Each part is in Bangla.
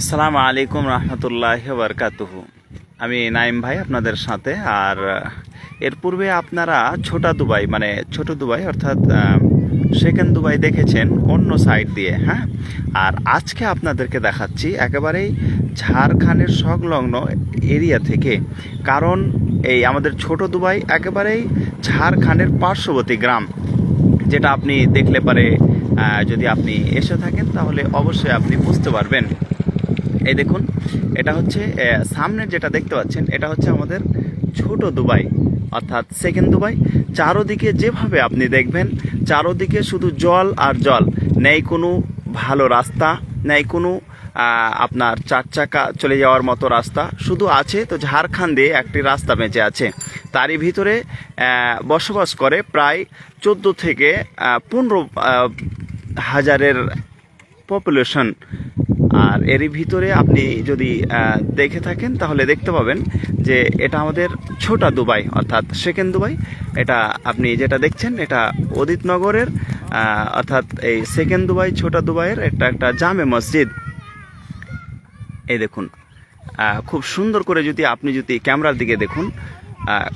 আসসালামু আলাইকুম রহমতুল্লাহ বরকাতুহু। আমি নাইম ভাই আপনাদের সাথে, আর, এর পূর্বে আপনারা ছোটা দুবাই মানে ছোট দুবাই অর্থাৎ সেকেন্ড দুবাই দেখেছেন অন্য সাইড দিয়ে হ্যাঁ? আর আজকে আপনাদেরকে দেখাচ্ছি একেবারেই ঝাড়খণ্ডের সংলগ্ন এরিয়া থেকে, কারণ এই আমাদের ছোট দুবাই একেবারেই ঝাড়খণ্ডের পার্শ্ববর্তী গ্রাম, যেটা আপনি দেখলে পারে যদি আপনি এসে থাকেন তাহলে অবশ্যই আপনি বুঝতে পারবেন। এই দেখুন, এটা হচ্ছে সামনের যেটা দেখতে পাচ্ছেন, এটা হচ্ছে আমাদের ছোট দুবাই, অর্থাৎ সেকেন্ড দুবাই। চারোদিকে যেভাবে আপনি দেখবেন, চারোদিকে শুধু জল আর জল, নেই কোনো ভালো রাস্তা, নেই কোনো আপনার চার চাকা চলে যাওয়ার মতো রাস্তা, শুধু আছে তো ঝাড়খণ্ড একটি রাস্তা বেঁচে আছে। তারই ভিতরে বসবাস করে প্রায় চোদ্দ থেকে পনেরো হাজারের পপুলেশন আর এরই ভিতরে আপনি যদি দেখে থাকেন তাহলে দেখতে পাবেন যে এটা আমাদের ছোটা দুবাই অর্থাৎ সেকেন্ড দুবাই। এটা আপনি যেটা দেখছেন এটা অদিতনগরের আহ, অর্থাৎ এই সেকেন্ড দুবাই ছোটা দুবাইয়ের একটা একটা জামে মসজিদ। এই দেখুন খুব সুন্দর করে যদি আপনি যদি ক্যামেরার দিকে দেখুন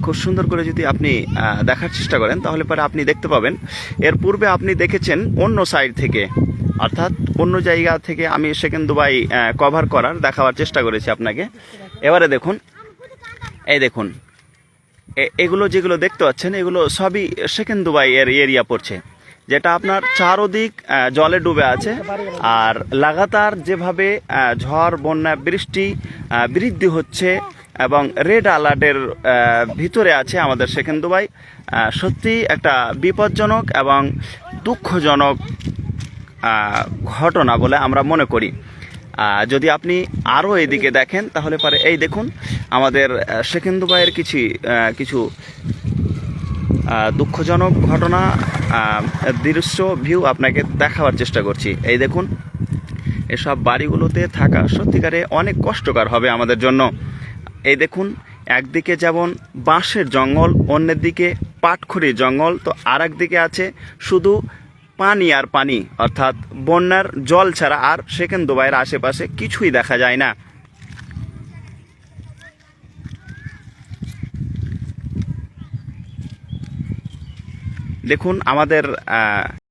খুব সুন্দর করে যদি আপনি দেখার চেষ্টা করেন তাহলে পরে আপনি দেখতে পাবেন। এর পূর্বে আপনি দেখেছেন অন্য সাইড থেকে অর্থাৎ অন্য জায়গা থেকে আমি সেকেন্ড দুবাই কভার করার দেখাবার চেষ্টা করেছি আপনাকে। এবারে দেখুন, এই দেখুন এগুলো যেগুলো দেখতে পাচ্ছেন, এগুলো সবই সেকেন্ড দুবাই এর এরিয়া পড়ছে, যেটা আপনার চারোদিক জলে ডুবে আছে। আর লাগাতার যেভাবে ঝড়, বন্যা, বৃষ্টি বৃদ্ধি হচ্ছে এবং রেড অ্যালার্টের ভিতরে আছে আমাদের সেকেন্ড দুবাই সত্যি একটা বিপজ্জনক এবং দুঃখজনক ঘটনা বলে আমরা মনে করি। যদি আপনি আরও এদিকে দেখেন, তাহলে পারে এই দেখুন, আমাদের সেকেন্দ দুবাইয়ের কিছু কিছু দুঃখজনক ঘটনা দৃশ্য ভিউ আপনাকে দেখাবার চেষ্টা করছি। এই দেখুন, এসব বাড়িগুলোতে থাকা সত্যিকারে অনেক কষ্টকর হবে আমাদের জন্য। এই দেখুন, একদিকে যেমন বাঁশের জঙ্গল অন্যের দিকে পাটখড়ির জঙ্গল, তো আর দিকে আছে শুধু পানি আর পানি, অর্থাৎ বন্যার জল ছাড়া আর সেকেন্ড দুবাইয়ের আশেপাশে কিছুই দেখা যায় না। দেখুন, আমাদের